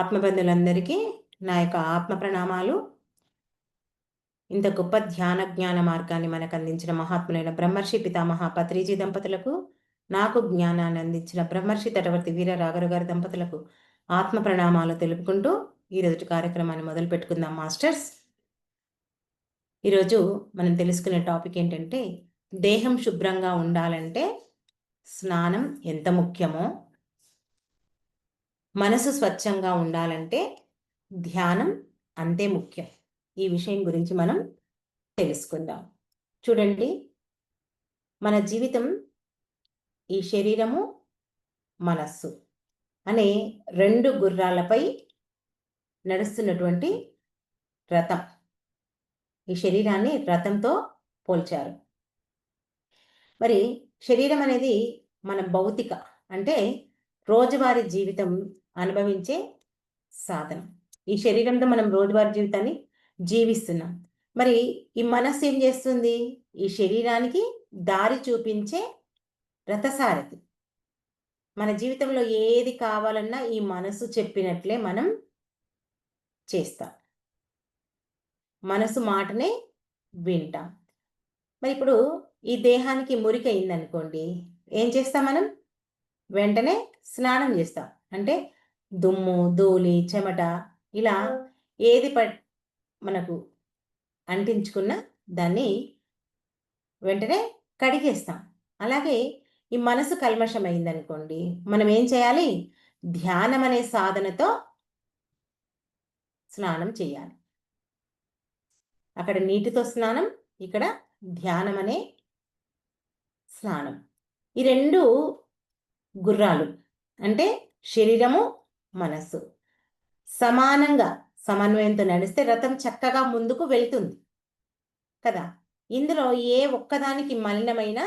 ఆత్మబంధులందరికీ నా యొక్క ఆత్మ ప్రణామాలు. ఇంత గొప్ప ధ్యాన జ్ఞాన మార్గాన్ని మనకు అందించిన మహాత్ములైన బ్రహ్మర్షి పితామహ పత్రిజీ దంపతులకు నాకు జ్ఞానాన్ని అందించిన బ్రహ్మర్షి తటవర్తి వీర రాఘరు గారి దంపతులకు ఆత్మ ప్రణామాలు తెలుపుకుంటూ ఈరోజు కార్యక్రమాన్ని మొదలు పెట్టుకుందాం మాస్టర్స్. ఈరోజు మనం తెలుసుకునే టాపిక్ ఏంటంటే దేహం శుభ్రంగా ఉండాలంటే స్నానం ఎంత ముఖ్యమో. మనసు స్వచ్ఛంగా ఉండాలంటే ధ్యానం అంతే ముఖ్యం. ఈ విషయం గురించి మనం తెలుసుకుందాం. చూడండి మన జీవితం ఈ శరీరము మనస్సు అనే రెండు గుర్రాలపై నడుస్తున్నటువంటి రథం. ఈ శరీరాన్ని రథంతో పోల్చారు. మరి శరీరం అనేది మన భౌతిక అంటే రోజువారీ జీవితం అనుభవించే సాధనం. ఈ శరీరంతో మనం రోజువారీ జీవితాన్ని జీవిస్తున్నాం. మరి ఈ మనస్సు ఏం చేస్తుంది? ఈ శరీరానికి దారి చూపించే రథసారథి. మన జీవితంలో ఏది కావాలన్నా ఈ మనసు చెప్పినట్లే మనం చేస్తాం. మనసు మాటనే వింటాం. మరి ఇప్పుడు ఈ దేహానికి మురికి అయిందనుకోండి ఏం చేస్తాం మనం? వెంటనే స్నానం చేస్తాం. అంటే దుమ్ము ధూళి చెమట ఇలా ఏది ప మనకు అంటించుకున్న దాన్ని వెంటనే కడిగేస్తాం. అలాగే ఈ మనసు కల్మషం అయిందనుకోండి మనం ఏం చేయాలి? ధ్యానం అనే సాధనతో స్నానం చేయాలి. అక్కడ నీటితో స్నానం ఇక్కడ ధ్యానం అనే స్నానం. ఈ రెండు గుర్రాలు అంటే శరీరము మనస్సు. సమానంగా సమన్వయంతో నడిస్తే రథం చక్కగా ముందుకు వెళ్తుంది. కదా? ఇందులో ఏ ఒక్కదానికి మలినమైన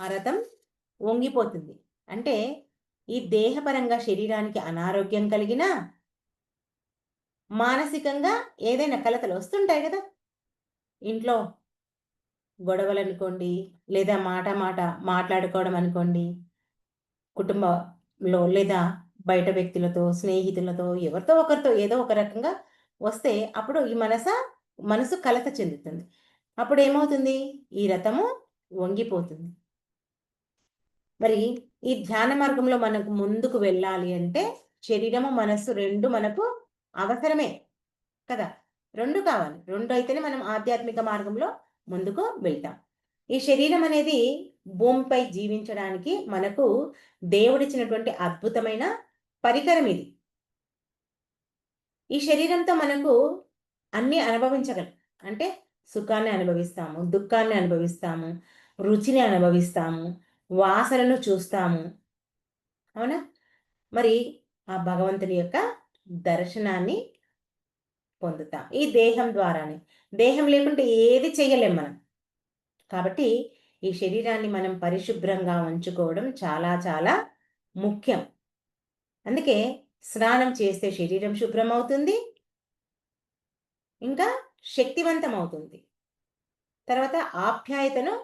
ఆ రథం వంగిపోతుంది. అంటే ఈ దేహపరంగా శరీరానికి అనారోగ్యం కలిగినా మానసికంగా ఏదైనా కలతలు వస్తుంటాయి కదా? ఇంట్లో గొడవలు అనుకోండి లేదా మాట మాట మాట్లాడుకోవడం అనుకోండి కుటుంబంలో లేదా బయట వ్యక్తులతో స్నేహితులతో ఎవరితో ఒకరితో ఏదో ఒక రకంగా వస్తే అప్పుడు ఈ మనస మనసు కలత చెందుతుంది. అప్పుడు ఏమవుతుంది? ఈ రథము వంగిపోతుంది. మరి ఈ ధ్యాన మార్గంలో మనకు ముందుకు వెళ్ళాలి అంటే శరీరము మనస్సు రెండు మనకు అవసరమే కదా? రెండు కావాలి. రెండు అయితేనే మనం ఆధ్యాత్మిక మార్గంలో ముందుకు వెళ్తాం. ఈ శరీరం అనేది భూమిపై జీవించడానికి మనకు దేవుడిచ్చినటువంటి అద్భుతమైన పరికరం ఇది. ఈ శరీరంతో మనకు అన్నీ అనుభవించగలం. అంటే సుఖాన్ని అనుభవిస్తాము దుఃఖాన్ని అనుభవిస్తాము రుచిని అనుభవిస్తాము వాసనను చూస్తాము. అవునా? మరి ఆ భగవంతుని యొక్క దర్శనాన్ని పొందుతాం. ఈ దేహం ద్వారానే. దేహం లేకుంటే ఏది చేయలేం మనం. కాబట్టి ఈ శరీరాన్ని మనం పరిశుభ్రంగా ఉంచుకోవడం చాలా చాలా ముఖ్యం. అందుకే స్నానం చేస్తే శరీరం శుభ్రం అవుతుంది ఇంకా శక్తివంతం అవుతుంది తర్వాత ఆప్యాయతను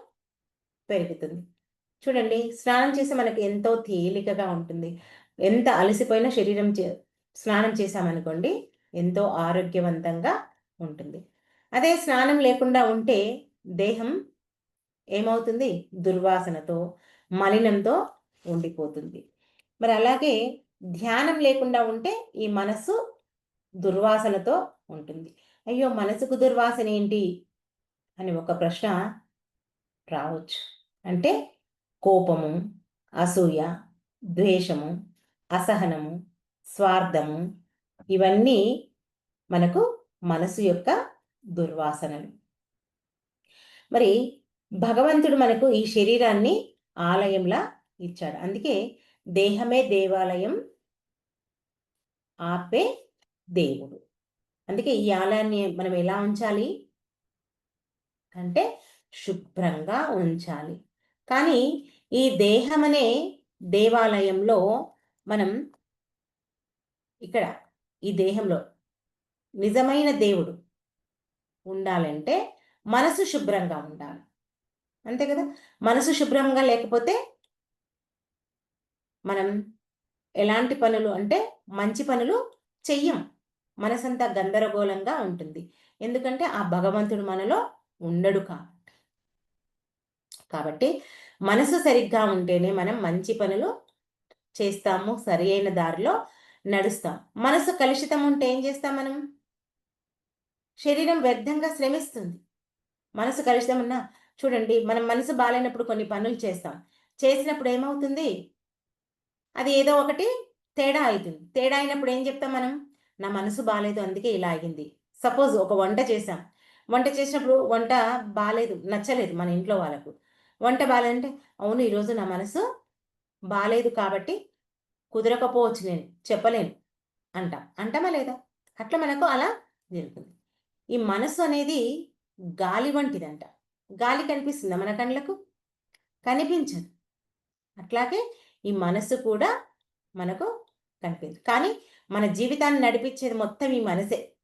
పెరుగుతుంది. చూడండి స్నానం చేస్తే మనకి ఎంతో తేలికగా ఉంటుంది. ఎంత అలసిపోయిన శరీరం స్నానం చేశామనుకోండి ఎంతో ఆరోగ్యవంతంగా ఉంటుంది. అదే స్నానం లేకుండా ఉంటే దేహం ఏమవుతుంది? దుర్వాసనతో మలినంతో ఉండిపోతుంది. మరి అలాగే ధ్యానం లేకుండా ఉంటే ఈ మనస్సు దుర్వాసనతో ఉంటుంది. అయ్యో మనసుకు దుర్వాసన ఏంటి? అని ఒక ప్రశ్న రావచ్చు. అంటే కోపము అసూయ ద్వేషము అసహనము స్వార్థము ఇవన్నీ మనకు మనసు యొక్క దుర్వాసనలు. మరి భగవంతుడు మనకు ఈ శరీరాన్ని ఆలయంలా ఇచ్చాడు. అందుకే దేహమే దేవాలయం ఆపే దేవుడు. అందుకే ఈ ఆలయాన్ని మనం ఎలా ఉంచాలి? అంటే శుభ్రంగా ఉంచాలి. కానీ ఈ దేహం అనే దేవాలయంలో మనం ఇక్కడ ఈ దేహంలో నిజమైన దేవుడు ఉండాలంటే మనసు శుభ్రంగా ఉండాలి. అంతే కదా? మనసు శుభ్రంగా లేకపోతే మనం ఎలాంటి పనులు అంటే మంచి పనులు చెయ్యం. మనసంతా గందరగోళంగా ఉంటుంది. ఎందుకంటే ఆ భగవంతుడు మనలో ఉండడు కాబట్టి. కాబట్టి మనసు సరిగ్గా ఉంటేనే మనం మంచి పనులు చేస్తాము సరి అయిన దారిలో నడుస్తాం. మనసు కలుషితం ఉంటే ఏం చేస్తాం మనం? శరీరం వ్యర్థంగా శ్రమిస్తుంది. మనసు కలుషితం ఉన్నా చూడండి మనం మనసు బాగాలేనప్పుడు కొన్ని పనులు చేస్తాం. చేసినప్పుడు ఏమవుతుంది? అది ఏదో ఒకటి తేడా అవుతుంది. తేడా అయినప్పుడు ఏం చెప్తాం మనం? నా మనసు బాగాలేదు అందుకే ఇలా అయింది సపోజ్ ఒక వంట చేసాం వంట చేసినప్పుడు వంట బాగాలేదు నచ్చలేదు మన ఇంట్లో వాళ్ళకు. వంట బాగాలేదంటే అవును ఈరోజు నా మనసు బాగాలేదు కాబట్టి కుదరకపోవచ్చు నేను చెప్పలేను అంటాం. అంటామా లేదా? అట్లా మనకు అలా జరుగుతుంది. ఈ మనసు అనేది గాలి వంటిదంట. గాలి కనిపిస్తుందా మన కళ్ళకు? కనిపించదు. అట్లాగే ఈ మనసు కూడా మనకు కనిపించదు. కానీ మన జీవితాన్ని నడిపించేది మొత్తం ఈ మనసే.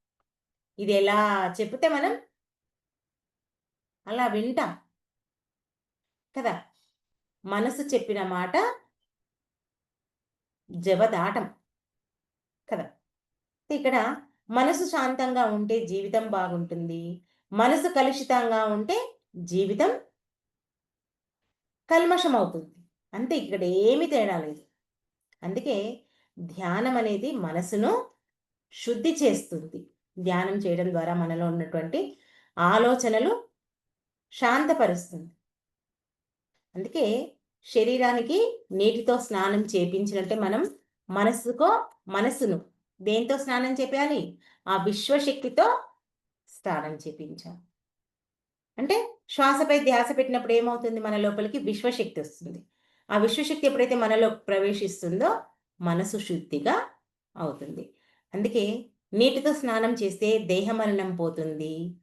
ఇది ఎలా చెప్తే మనం అలా వింటాం. కదా? మనసు చెప్పిన మాట జవదాటం. కదా? ఇక్కడ మనసు శాంతంగా ఉంటే జీవితం బాగుంటుంది. మనసు కలుషితంగా ఉంటే జీవితం కల్మషం అవుతుంది అంతే ఇక్కడ ఏమి తేడా లేదు. అందుకే ధ్యానం అనేది మనసును శుద్ధి చేస్తుంది. ధ్యానం చేయడం ద్వారా మనలో ఉన్నటువంటి ఆలోచనలు శాంతపరుస్తుంది. అందుకే శరీరానికి నీటితో స్నానం చేపించినట్టే మనం మనసుకో మనసును దేంతో స్నానం చేపించాలి ఆ విశ్వశక్తితో స్నానం చేపించాలి. అంటే శ్వాసపై ధ్యాస పెట్టినప్పుడు ఏమవుతుంది? మన లోపలికి విశ్వశక్తి వస్తుంది. ఆ విశ్వశక్తి ఎప్పుడైతే మనలో ప్రవేశిస్తుందో మనసు శుద్ధిగా అవుతుంది. అందుకే నీటితో స్నానం చేస్తే దేహమరణం పోతుంది.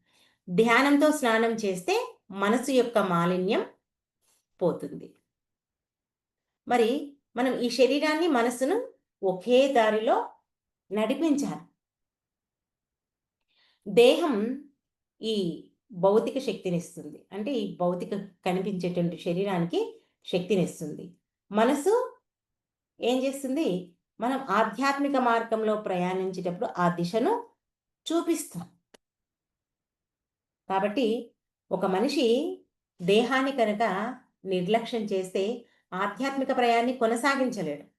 ధ్యానంతో స్నానం చేస్తే మనసు యొక్క మాలిన్యం పోతుంది. మరి మనం ఈ శరీరాన్ని మనసును ఒకే దారిలో నడిపించాలి. దేహం ఈ భౌతిక శక్తినిస్తుంది అంటే ఈ భౌతిక కనిపించేటువంటి శరీరానికి శక్తినిస్తుంది. మనసు ఏం చేస్తుంది? మనం ఆధ్యాత్మిక మార్గంలో ప్రయాణించేటప్పుడు ఆ దిశను చూపిస్తాం. కాబట్టి ఒక మనిషి దేహాన్ని కనుక నిర్లక్ష్యం చేస్తే ఆధ్యాత్మిక ప్రయాణాన్ని కొనసాగించలేడు.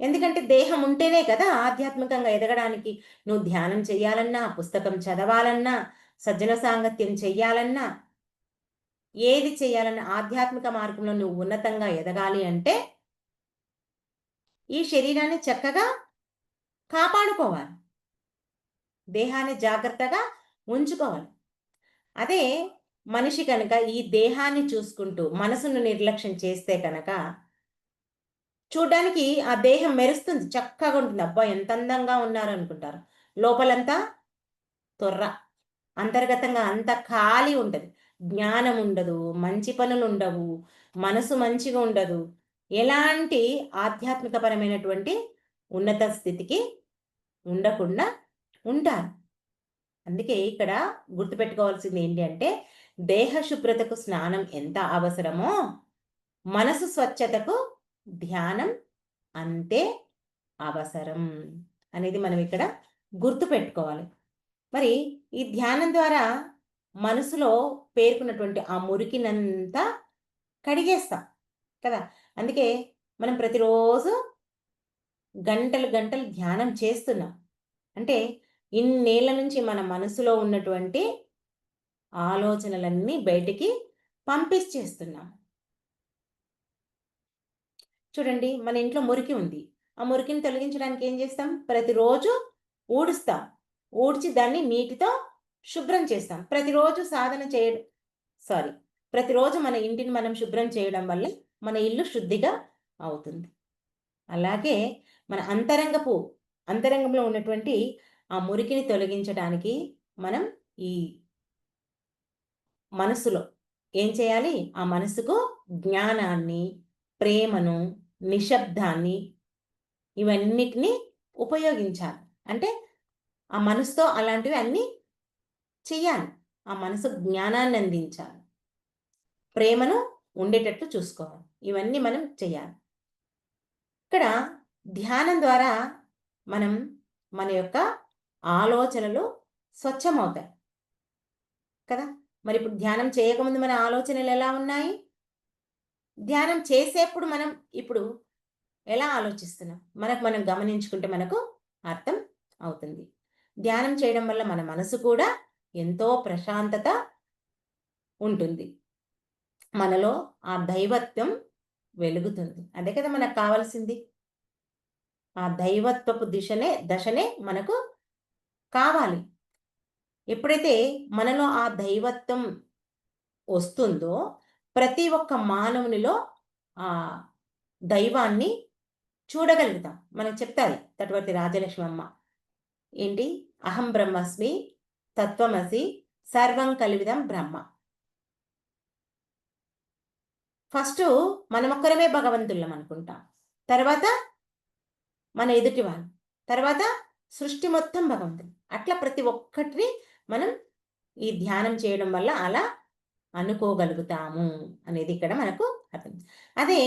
ఎందుకంటే దేహం ఉంటేనే కదా ఆధ్యాత్మికంగా ఎదగడానికి. నువ్వు ధ్యానం చేయాలన్నా పుస్తకం చదవాలన్నా సజ్జన సాంగత్యం చెయ్యాలన్నా ఏది చేయాలని ఆధ్యాత్మిక మార్గంలో నువ్వు ఉన్నతంగా ఎదగాలి అంటే ఈ శరీరాన్ని చక్కగా కాపాడుకోవాలి. దేహాన్ని జాగ్రత్తగా ఉంచుకోవాలి. అదే మనిషి కనుక ఈ దేహాన్ని చూసుకుంటూ మనసును నిర్లక్ష్యం చేస్తే కనుక చూడడానికి ఆ దేహం మెరుస్తుంది. చక్కగా ఉంటుంది. అబ్బా ఎంత అందంగా ఉన్నారు అనుకుంటారు లోపలంతా తొర్ర. అంతర్గతంగా అంత ఖాళీ ఉంటుంది. జ్ఞానం ఉండదు మంచి పనులు ఉండవు మనసు మంచిగా ఉండదు. ఎలాంటి ఆధ్యాత్మికపరమైనటువంటి ఉన్నత స్థితికి ఉండకుండా ఉంటారు. అందుకే ఇక్కడ గుర్తుపెట్టుకోవాల్సింది ఏంటి అంటే దేహ శుభ్రతకు స్నానం ఎంత అవసరమో మనసు స్వచ్ఛతకు ధ్యానం అంతే అవసరం అనేది మనం ఇక్కడ గుర్తుపెట్టుకోవాలి. మరి ఈ ధ్యానం ద్వారా మనసులో పేర్కొన్నటువంటి ఆ మురికినంతా కడిగేస్తాం కదా? అందుకే మనం ప్రతిరోజు గంటలు గంటలు ధ్యానం చేస్తున్నాం. అంటే ఇన్నేళ్ళ నుంచి మన మనసులో ఉన్నటువంటి ఆలోచనలన్నీ బయటికి పంపించేస్తున్నాం చూడండి మన ఇంట్లో మురికి ఉంది. ఆ మురికిని తొలగించడానికి ఏం చేస్తాం? ప్రతిరోజు ఊడుస్తాం. ఊడ్చి దాన్ని నీటితో శుభ్రం చేస్తాం. ప్రతిరోజు సాధన చేయడం సారీ ప్రతిరోజు మన ఇంటిని మనం శుభ్రం చేయడం వల్ల మన ఇల్లు శుద్ధిగా అవుతుంది. అలాగే మన అంతరంగపు అంతరంగంలో ఉన్నటువంటి ఆ మురికిని తొలగించడానికి మనం ఈ మనసులో ఏం చేయాలి? ఆ మనసుకు జ్ఞానాన్ని ప్రేమను నిశ్శబ్దాన్ని ఇవన్నిటిని ఉపయోగించాలి. అంటే ఆ మనసుతో అలాంటివి అన్నీ చెయ్యాలి. ఆ మనసు జ్ఞానాన్ని అందించాలి. ప్రేమను ఉండేటట్లు చూసుకోవాలి. ఇవన్నీ మనం చేయాలి ఇక్కడ ధ్యానం ద్వారా మనం మన యొక్క ఆలోచనలు స్వచ్ఛమవుతాయి. కదా? మరి ఇప్పుడు ధ్యానం చేయకముందు మన ఆలోచనలు ఎలా ఉన్నాయి? ధ్యానం చేసేప్పుడు మనం ఇప్పుడు ఎలా ఆలోచిస్తున్నాం? మనకు మనం గమనించుకుంటే మనకు అర్థం అవుతుంది. ధ్యానం చేయడం వల్ల మన మనసు కూడా ఎంతో ప్రశాంతత ఉంటుంది. మనలో ఆ దైవత్వం వెలుగుతుంది. అదే కదా మనకు కావాల్సింది. ఆ దైవత్వపు దిశనే దశనే మనకు కావాలి. ఎప్పుడైతే మనలో ఆ దైవత్వం వస్తుందో ప్రతి ఒక్క మానవునిలో ఆ దైవాన్ని చూడగలుగుతాం. మనకు చెప్తారు తటువంటి రాజలక్ష్మి అమ్మ ఏంటి? అహం బ్రహ్మస్మి తత్వమసి సర్వం కలివిదం బ్రహ్మ. ఫస్ట్ మనమొక్కరమే భగవంతులం అనుకుంటాం. తర్వాత మన ఎదుటి వాళ్ళు తర్వాత సృష్టి మొత్తం భగవంతుడు అట్లా ప్రతి ఒక్కటిని మనం ఈ ధ్యానం చేయడం వల్ల అలా అనుకోగలుగుతాము అనేది ఇక్కడ మనకు అర్థం. అదే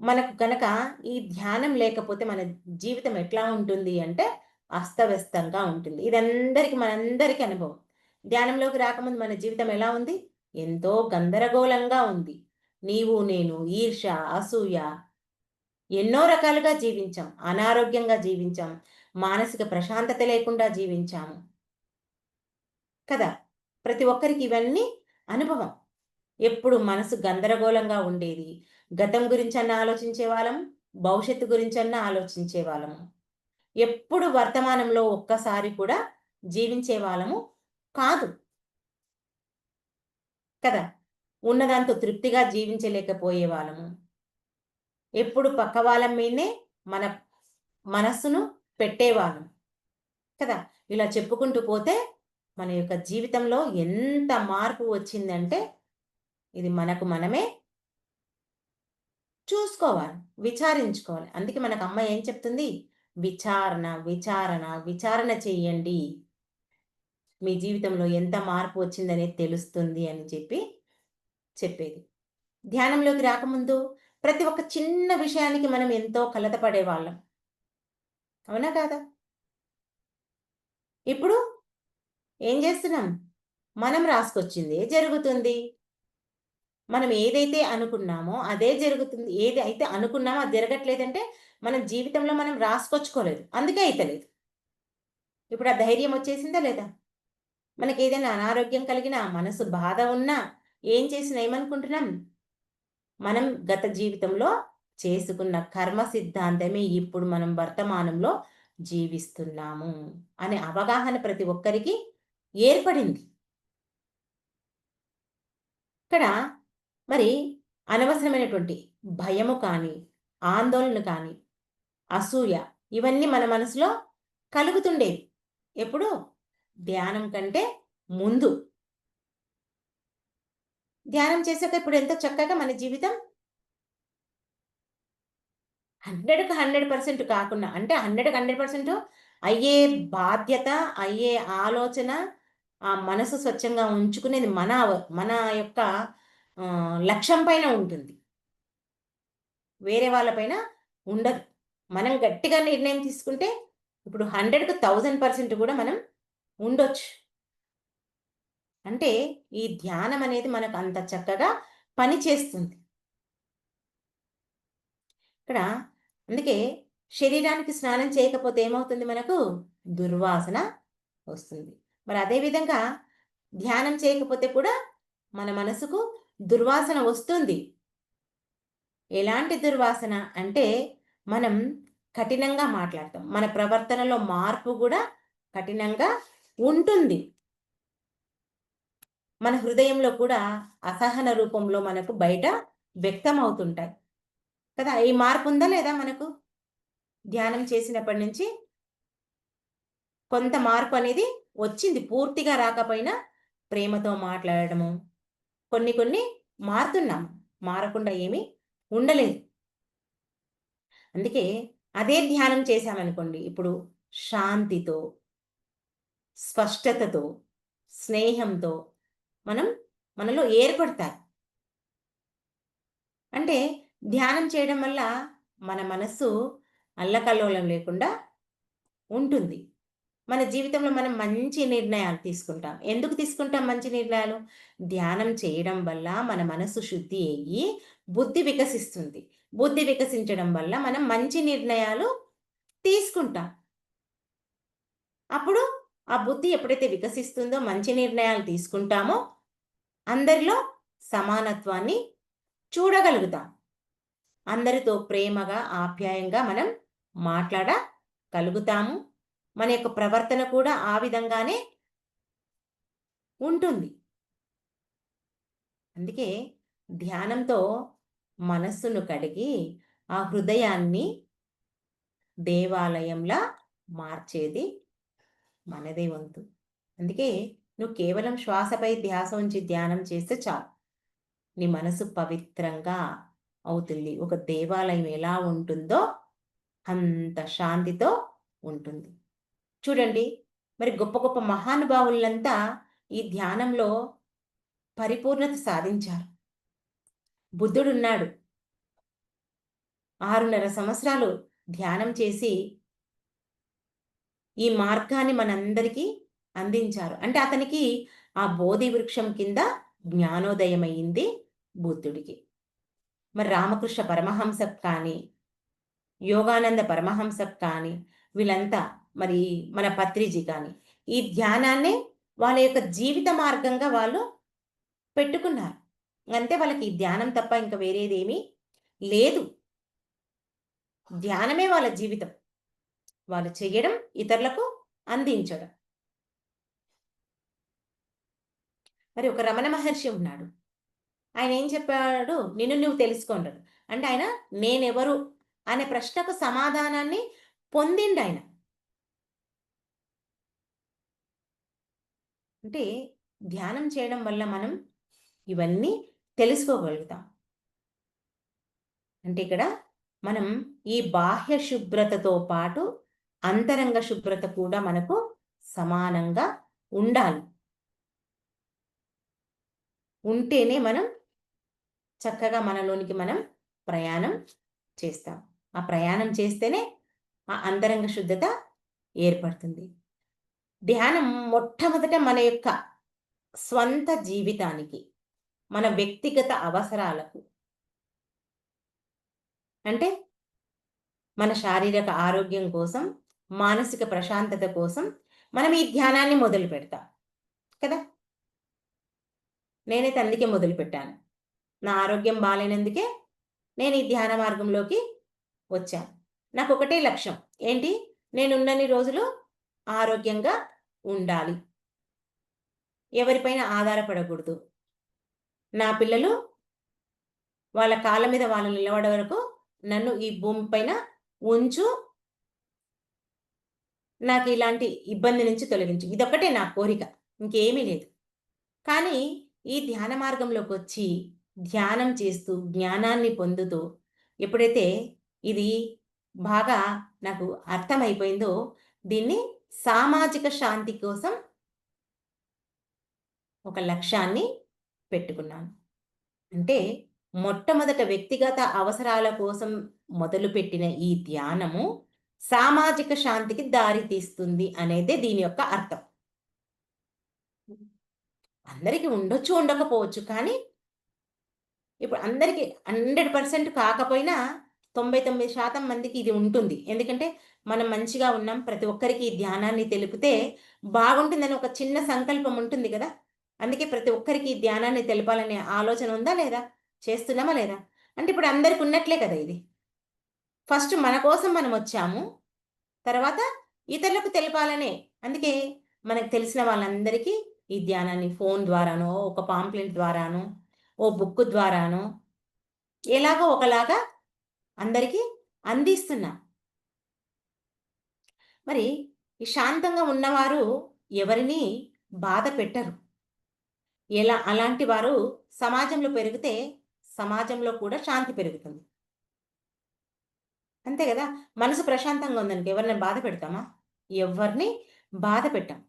మనకు కనుక ఈ ధ్యానం లేకపోతే మన జీవితం ఎట్లా ఉంటుంది అంటే అస్తవ్యస్తంగా ఉంటుంది. ఇదందరికీ మనందరికీ అనుభవం. ధ్యానంలోకి రాకముందు మన జీవితం ఎలా ఉంది? ఎంతో గందరగోళంగా ఉంది. నీవు నేను ఈర్ష అసూయ ఎన్నో రకాలుగా జీవించాం. అనారోగ్యంగా జీవించాం. మానసిక ప్రశాంతత లేకుండా జీవించాము. కదా? ప్రతి ఒక్కరికి ఇవన్నీ అనుభవం. ఎప్పుడు మనసు గందరగోళంగా ఉండేది? గతం గురించన్నా ఆలోచించే వాళ్ళము భవిష్యత్తు గురించన్నా ఆలోచించే వాళ్ళము ఎప్పుడు వర్తమానంలో ఒక్కసారి కూడా జీవించే వాళ్ళము కాదు. కదా? ఉన్నదాంతో తృప్తిగా జీవించలేకపోయే వాళ్ళము. ఎప్పుడు పక్క వాళ్ళ మీదనే మన మనస్సును పెట్టేవాళ్ళం. కదా? ఇలా చెప్పుకుంటూ పోతే మన యొక్క జీవితంలో ఎంత మార్పు వచ్చిందంటే ఇది మనకు మనమే చూసుకోవాలి విచారించుకోవాలి. అందుకే మనకు అమ్మ ఏం చెప్తుంది? విచారణ విచారణ విచారణ చెయ్యండి. మీ జీవితంలో ఎంత మార్పు వచ్చిందనేది తెలుస్తుంది అని చెప్పి చెప్పేది. ధ్యానంలోకి రాకముందు ప్రతి ఒక్క చిన్న విషయానికి మనం ఎంతో కలత పడేవాళ్ళం అవునా కాదా? ఇప్పుడు ఏం చేస్తున్నాం? మనం రాసుకొచ్చింది జరుగుతుంది. మనం ఏదైతే అనుకున్నామో అదే జరుగుతుంది. ఏది అయితే అనుకున్నామో అది జరగట్లేదంటే మన జీవితంలో మనం రాసుకొచ్చుకోలేదు. అందుకే అయితలేదు ఇప్పుడు ఆ ధైర్యం వచ్చేసిందా లేదా? మనకి ఏదైనా అనారోగ్యం కలిగినా మనసు బాధ ఉన్నా ఏం చేసినా ఏమనుకుంటున్నాం? మనం గత జీవితంలో చేసుకున్న కర్మ సిద్ధాంతమే ఇప్పుడు మనం వర్తమానంలో జీవిస్తున్నాము అనే అవగాహన ప్రతి ఒక్కరికి ఏర్పడింది. ఇక్కడ మరి అనవసరమైనటువంటి భయము కానీ ఆందోళన కానీ అసూయ ఇవన్నీ మన మనసులో కలుగుతుండేవి. ఎప్పుడు? ధ్యానం కంటే ముందు. ధ్యానం చేశాక ఇప్పుడు ఎంతో చక్కగా మన జీవితం హండ్రెడ్కి హండ్రెడ్ పర్సెంట్ కాకుండా అంటే హండ్రెడ్కి హండ్రెడ్ పర్సెంట్ అయ్యే బాధ్యత అయ్యే ఆలోచన ఆ మనసు స్వచ్ఛంగా ఉంచుకునేది మన మన యొక్క లక్ష్యం పైన ఉంటుంది. వేరే వాళ్ళపైన ఉండదు. మనం గట్టిగా నిర్ణయం తీసుకుంటే ఇప్పుడు హండ్రెడ్కి థౌజండ్ పర్సెంట్ కూడా మనం ఉండొచ్చు. అంటే ఈ ధ్యానం అనేది మనకు అంత చక్కగా పని చేస్తుంది. ఇక్కడ అందుకే శరీరానికి స్నానం చేయకపోతే ఏమవుతుంది మనకు? దుర్వాసన వస్తుంది. మరి అదేవిధంగా ధ్యానం చేయకపోతే కూడా మన మనసుకు దుర్వాసన వస్తుంది. ఎలాంటి దుర్వాసన? అంటే మనం కఠినంగా మాట్లాడతాం. మన ప్రవర్తనలో మార్పు కూడా కఠినంగా ఉంటుంది. మన హృదయంలో కూడా అసహన రూపంలో మనకు బయట వ్యక్తం అవుతుంటాయి కదా ఈ మార్పు ఉందా లేదా మనకు? ధ్యానం చేసినప్పటి నుంచి కొంత మార్పు అనేది వచ్చింది. పూర్తిగా రాకపోయినా ప్రేమతో మాట్లాడడము కొన్ని కొన్ని మారుతున్నాం. మారకుండా ఏమీ ఉండలేదు. అందుకే అదే ధ్యానం చేశామనుకోండి. ఇప్పుడు శాంతితో స్పష్టతతో స్నేహంతో మనం మనలో ఏర్పడతాయి అంటే ధ్యానం చేయడం వల్ల మన మనస్సు అల్లకల్లోలం లేకుండా ఉంటుంది. మన జీవితంలో మనం మంచి నిర్ణయాలు తీసుకుంటాం. ఎందుకు తీసుకుంటాం మంచి నిర్ణయాలు? ధ్యానం చేయడం వల్ల మన మనసు శుద్ధి అయ్యి బుద్ధి వికసిస్తుంది. బుద్ధి వికసించడం వల్ల మనం మంచి నిర్ణయాలు తీసుకుంటాం. అప్పుడు ఆ బుద్ధి ఎప్పుడైతే వికసిస్తుందో మంచి నిర్ణయాలు తీసుకుంటామో అందరిలో సమానత్వాన్ని చూడగలుగుతాం. అందరితో ప్రేమగా ఆప్యాయంగా మనం మాట్లాడగలుగుతాము. మన యొక్క ప్రవర్తన కూడా ఆ విధంగానే ఉంటుంది. అందుకే ధ్యానంతో మనస్సును కడిగి ఆ హృదయాన్ని దేవాలయంలా మార్చేది మనదే వంతు. అందుకే నువ్వు కేవలం శ్వాసపై ధ్యాస ఉంచి ధ్యానం చేస్తే చాలు. నీ మనసు పవిత్రంగా అవుతుంది. ఒక దేవాలయం ఎలా ఉంటుందో అంత శాంతితో ఉంటుంది. చూడండి మరి గొప్ప గొప్ప మహానుభావులంతా ఈ ధ్యానంలో పరిపూర్ణత సాధించారు. బుద్ధుడున్నాడు. ఆరున్నర సంవత్సరాలు ధ్యానం చేసి ఈ మార్గాన్ని మనందరికీ అందించారు. అంటే అతనికి ఆ బోధి వృక్షం కింద జ్ఞానోదయమైంది బుద్ధుడికి. మరి రామకృష్ణ పరమహంస కానీ యోగానంద పరమహంస కానీ వీళ్ళంతా మరి మన పత్రిజీ కానీ ఈ ధ్యానాన్ని వాళ్ళ యొక్క జీవిత మార్గంగా వాళ్ళు పెట్టుకున్నారు. అంతే వాళ్ళకి ఈ ధ్యానం తప్ప ఇంకా వేరేదేమీ లేదు. ధ్యానమే వాళ్ళ జీవితం. వాళ్ళు చేయడం ఇతరులకు అందించడం. మరి ఒక రమణ మహర్షి ఉన్నాడు. ఆయన ఏం చెప్పాడు? నిన్ను నువ్వు తెలుసుకుంటాడు అంటే ఆయన నేనెవరు? అనే ప్రశ్నకు సమాధానాన్ని పొందిండు ఆయన అంటే ధ్యానం చేయడం వల్ల మనం ఇవన్నీ తెలుసుకోగలుగుతాం. అంటే ఇక్కడ మనం ఈ బాహ్య శుభ్రతతో పాటు అంతరంగ శుభ్రత కూడా మనకు సమానంగా ఉండాలి. ఉంటేనే మనం చక్కగా మనలోనికి మనం ప్రయాణం చేస్తాం. ఆ ప్రయాణం చేస్తేనే ఆ అంతరంగ శుద్ధత ఏర్పడుతుంది. ధ్యానం మొట్టమొదట మన యొక్క స్వంత జీవితానికి మన వ్యక్తిగత అవసరాలకు అంటే మన శారీరక ఆరోగ్యం కోసం మానసిక ప్రశాంతత కోసం మనం ఈ ధ్యానాన్ని మొదలు పెడతాం కదా? నేనైతే అందుకే మొదలు పెట్టాను. నా ఆరోగ్యం బాగాలేనందుకే నేను ఈ ధ్యాన మార్గంలోకి వచ్చాను. నాకు ఒకటే లక్ష్యం. ఏంటి? నేనున్నన్ని రోజులు ఆరోగ్యంగా ఉండాలి. ఎవరిపైన ఆధారపడకూడదు. నా పిల్లలు వాళ్ళ కాళ్ళ మీద వాళ్ళు నిలబడే వరకు నన్ను ఈ భూమి పైన ఉంచు. నాకు ఇలాంటి ఇబ్బంది నుంచి తొలగించు. ఇదొక్కటే నా కోరిక. ఇంకేమీ లేదు. కానీ ఈ ధ్యాన మార్గంలోకి వచ్చి ధ్యానం చేస్తూ జ్ఞానాన్ని పొందుతూ ఎప్పుడైతే ఇది బాగా నాకు అర్థమైపోయిందో దీన్ని సామాజిక శాంతి కోసం ఒక లక్ష్యాన్ని పెట్టుకున్నాను. అంటే మొట్టమొదట వ్యక్తిగత అవసరాల కోసం మొదలుపెట్టిన ఈ ధ్యానము సామాజిక శాంతికి దారి తీస్తుంది అనేదే దీని యొక్క అర్థం. అందరికీ ఉండొచ్చు ఉండకపోవచ్చు కానీ ఇప్పుడు అందరికీ హండ్రెడ్ పర్సెంట్ కాకపోయినా తొంభై తొమ్మిది శాతం మందికి ఇది ఉంటుంది. ఎందుకంటే మనం మంచిగా ఉన్నాం. ప్రతి ఒక్కరికి ఈ ధ్యానాన్ని తెలిపితే బాగుంటుందని ఒక చిన్న సంకల్పం ఉంటుంది కదా? అందుకే ప్రతి ఒక్కరికి ఈ ధ్యానాన్ని తెలపాలనే ఆలోచన ఉందా లేదా? చేస్తున్నామా లేదా? అంటే ఇప్పుడు అందరికి ఉన్నట్లే కదా ఇది. ఫస్ట్ మన కోసం మనం వచ్చాము. తర్వాత ఇతరులకు తెలపాలనే. అందుకే మనకు తెలిసిన వాళ్ళందరికీ ఈ ధ్యానాన్ని ఫోన్ ద్వారానో ఒక పాంప్లెట్ ద్వారానో ఓ బుక్ ద్వారానో ఎలాగో ఒకలాగా అందరికీ అందిస్తున్నా. మరి ఈ శాంతంగా ఉన్నవారు ఎవరిని బాధ పెట్టరు. ఎలా? అలాంటి వారు సమాజంలో పెరిగితే సమాజంలో కూడా శాంతి పెరుగుతుంది. అంతే కదా? మనసు ప్రశాంతంగా ఉందనుకో ఎవరిని బాధ పెడతామా? ఎవరిని బాధ పెట్టాం.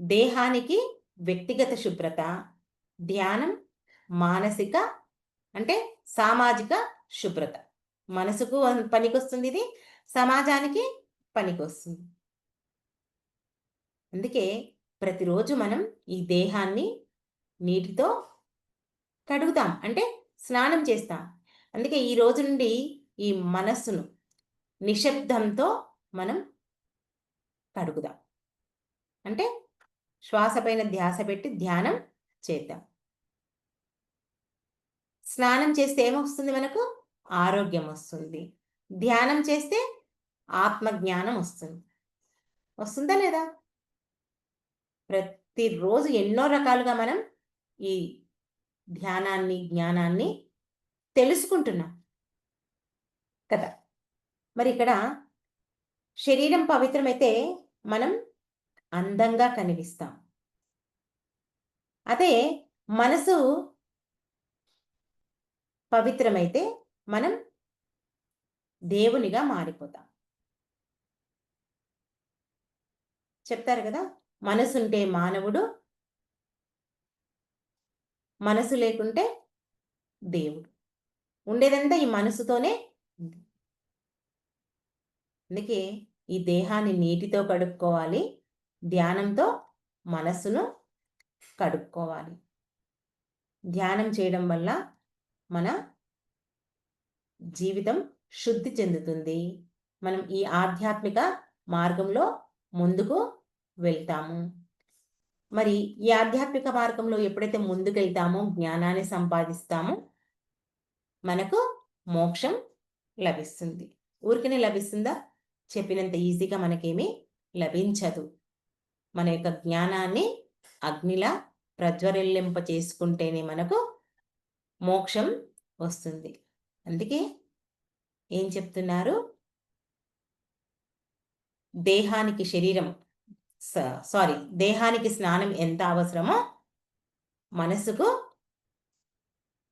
దేహానికి వ్యక్తిగత శుభ్రత ధ్యానం మానసిక అంటే సామాజిక శుభ్రత. మనసుకు పనికొస్తుంది ఇది సమాజానికి పనికొస్తుంది. అందుకే ప్రతిరోజు మనం ఈ దేహాన్ని నీటితో కడుగుతాం అంటే స్నానం చేస్తాం. అందుకే ఈ రోజు నుండి ఈ మనస్సును నిశ్శబ్దంతో మనం కడుగుదాం. అంటే శ్వాసపైన ధ్యాస పెట్టి ధ్యానం చేద్దాం. స్నానం చేస్తే ఏమొస్తుంది మనకు? ఆరోగ్యం వస్తుంది. ధ్యానం చేస్తే ఆత్మజ్ఞానం వస్తుంది. వస్తుందా లేదా? ప్రతిరోజు ఎన్నో రకాలుగా మనం ఈ ధ్యానాన్ని జ్ఞానాన్ని తెలుసుకుంటున్నాం కదా. మరి ఇక్కడ శరీరం పవిత్రమైతే మనం అందంగా కనిపిస్తాం. అదే మనసు పవిత్రమైతే మనం దేవునిగా మారిపోతాం. చెప్తారు కదా మనసుంటే మానవుడు మనసు లేకుంటే దేవుడు. ఉండేదంతా ఈ మనసుతోనే. అందుకే ఈ దేహాన్ని నీటితో కడుక్కోవాలి ధ్యానంతో మనస్సును కడుక్కోవాలి. ధ్యానం చేయడం వల్ల మన జీవితం శుద్ధి చెందుతుంది. మనం ఈ ఆధ్యాత్మిక మార్గంలో ముందుకు వెళ్తాము. మరి ఈ ఆధ్యాత్మిక మార్గంలో ఎప్పుడైతే ముందుకెళ్తామో జ్ఞానాన్ని సంపాదిస్తామో మనకు మోక్షం లభిస్తుంది. ఊరికనే లభిస్తుందా? చెప్పినంత ఈజీగా మనకేమీ లభించదు. మన యొక్క జ్ఞానాన్ని అగ్నిలా ప్రజ్వరిల్లింప చేసుకుంటేనే మనకు మోక్షం వస్తుంది. అందుకే ఏం చెప్తున్నారు? దేహానికి శరీరం సారీ దేహానికి స్నానం ఎంత అవసరమో మనసుకు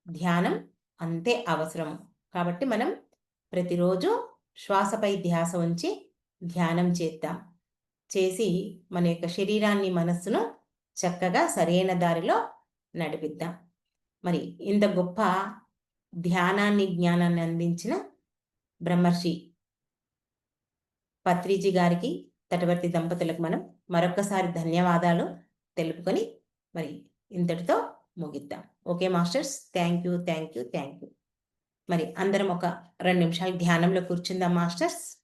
ధ్యానం అంతే అవసరం. కాబట్టి మనం ప్రతిరోజు శ్వాసపై ధ్యాస ఉంచి ధ్యానం చేద్దాం. చేసి మన యొక్క శరీరాన్ని మనస్సును చక్కగా సరైన దారిలో నడిపిద్దాం. మరి ఇంత గొప్ప ధ్యానాన్ని జ్ఞానాన్ని అందించిన బ్రహ్మర్షి పత్రిజీ గారికి తటవర్తి దంపతులకు మనం మరొకసారి ధన్యవాదాలు తెలుపుకొని మరి ఇంతటితో ముగిద్దాం. Okay masters thank you thank you thank you. మరి అందరం ఒక రెండు నిమిషాలు ధ్యానంలో కూర్చుందాం మాస్టర్స్.